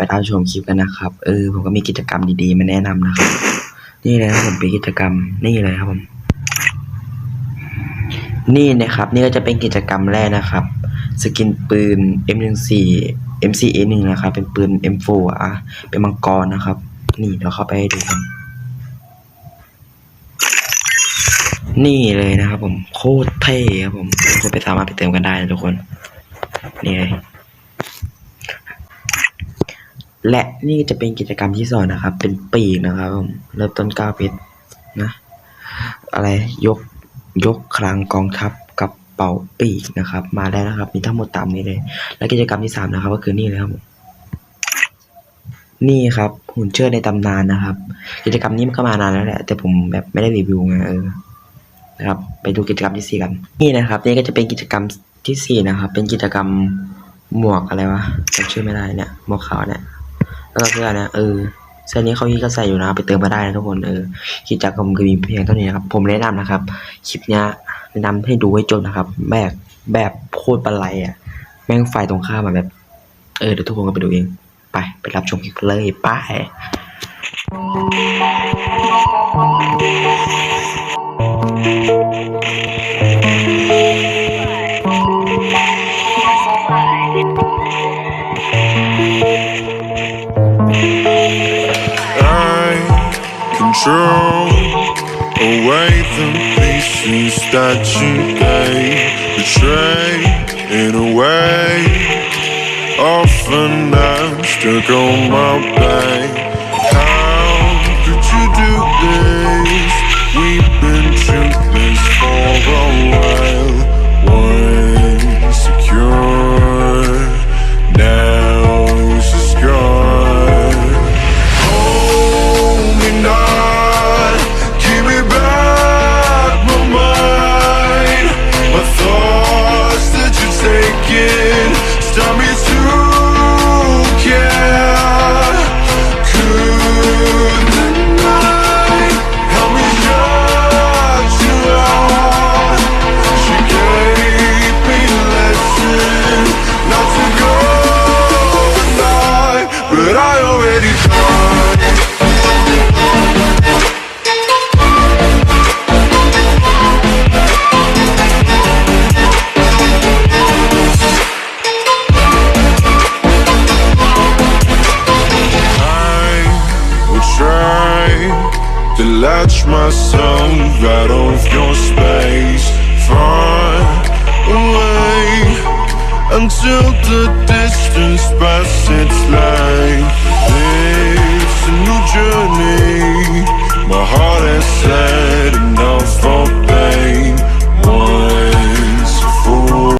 ไปรับชมคลิปกันนะครับ เออ ผมก็มีกิจกรรมดีๆ มาแนะนำนะครับ นี่เลยครับผมเป็นกิจกรรม นี่เลยครับผม นี่นะครับ นี่ก็จะเป็นกิจกรรมแรกนะครับ สกินปืน M14 MCA1 นะครับ เป็นปืน M4 อะ เป็นมังกรนะครับ นี่เดี๋ยวเข้าไปดูกัน นี่เลยนะครับผม โคตรเท่ครับผม ทุกคนไปสามารถไปเติมกันได้นะทุกคน นี่เลย และนี่จะเป็นกิจกรรมที่สองนะครับ เป็นปีกนะครับผมเริ่มต้น9เพชรนะ อะไรยกยกคลังกองทัพกับเป่าปีกนะครับ มาได้แล้วครับ มีทั้งหมดตามนี้เลย และกิจกรรมที่สามนะครับ ก็คือนี่เลยครับนี่ครับหุ่นเชิดในตำนานนะครับ กิจกรรมนี้มันก็มานานแล้วแหละแต่ผมแบบไม่ได้รีวิวไงเออนะครับ ไปดูกิจกรรมที่สี่กันนี่นะครับ นี่ก็จะเป็นกิจกรรมที่สี่นะครับ เป็นกิจกรรมหมวกอะไรวะจำชื่อไม่ได้เนี่ยหมวกขาวเนี่ย แล้วก็เสื้อนี่ยเออเสื้อนี้เขาฮีก็ใส่อยู่นะไปเติมมาได้นะทุกคนเออกิจากรรมก็มีเพียงเท่านี้นะครับ ผมแนะนำนะครับคลิปเนี้ยแนะนำให้ดูให้จบนะครับ แบบแบบโคตรบันไลอะ แม่งไฟตรงข้ามแบบ เออเดี๋ยวทุกคนก็ไปดูเอง ไปไปรับชมคลิปเลยไป้ control away the pieces that you gave, betray in a way. Often I'm stuck on my back. to latch ma są wiarą your space. Far away Until the distance passes its length It's a new journey My heart is said